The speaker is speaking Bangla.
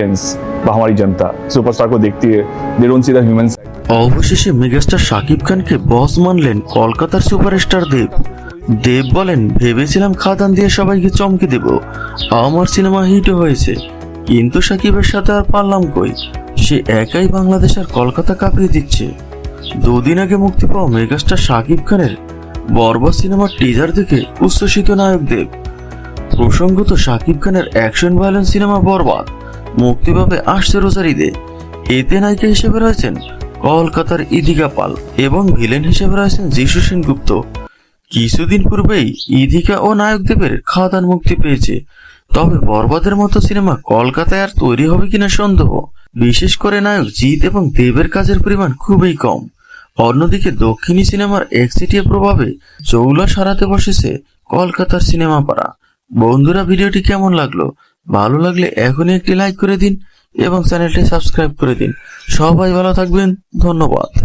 ফ্রেন্ডস বা আমারই জনতা সুপারস্টার কো দেখতে they don't see the human অবশেষে মেগাস্টার শাকিব খানকে বস মানলেন কলকাতার সুপারস্টার দেব। দেব বলেন, ভেবেছিলাম খাদান দিয়ে সবাইকে চমকে দেব। আমার সিনেমা হিটও হয়েছে। কিন্তু সাকিবের সাথে আর পারলাম কই? সে একাই বাংলাদেশ আর কলকাতা কাঁপিয়ে দিচ্ছে। দুদিন আগে মুক্তি পাওয়া মেগাস্টার শাকিব খানের বরবা সিনেমার টিজার দেখে উচ্ছ্বসিত নায়ক দেব। প্রসঙ্গত শাকিব খানের অ্যাকশন ভায়োলেন্স সিনেমা বরবাদ। মুক্তি পাবে আসছে রোজার ঈদে। এতে নায়িকা হিসেবে রয়েছেন কলকাতার ইদিকা পাল এবং ভিলেন হিসেবে রয়েছেন যিশু সেনগুপ্ত। কিছুদিন পূর্বেই ইদিকা ও নায়ক দেবের খাদান মুক্তি পেয়েছে। তবে বরবাদের মতো সিনেমা কলকাতায় আর তৈরি হবে কিনা সন্দেহ। বিশেষ করে নায়ক জিৎ এবং দেবের কাজের পরিমাণ খুবই কম। অন্যদিকে দক্ষিণী সিনেমার একচেটিয়া প্রভাবে চৌলা সারাতে বসেছে কলকাতার সিনেমা পাড়া বন্ধুরা, ভিডিওটি কেমন লাগল? ভালো লাগলে এখনই একটি লাইক করে দিন এবং চ্যানেলটি সাবস্ক্রাইব করে দিন। সবাই ভালো থাকবেন। ধন্যবাদ।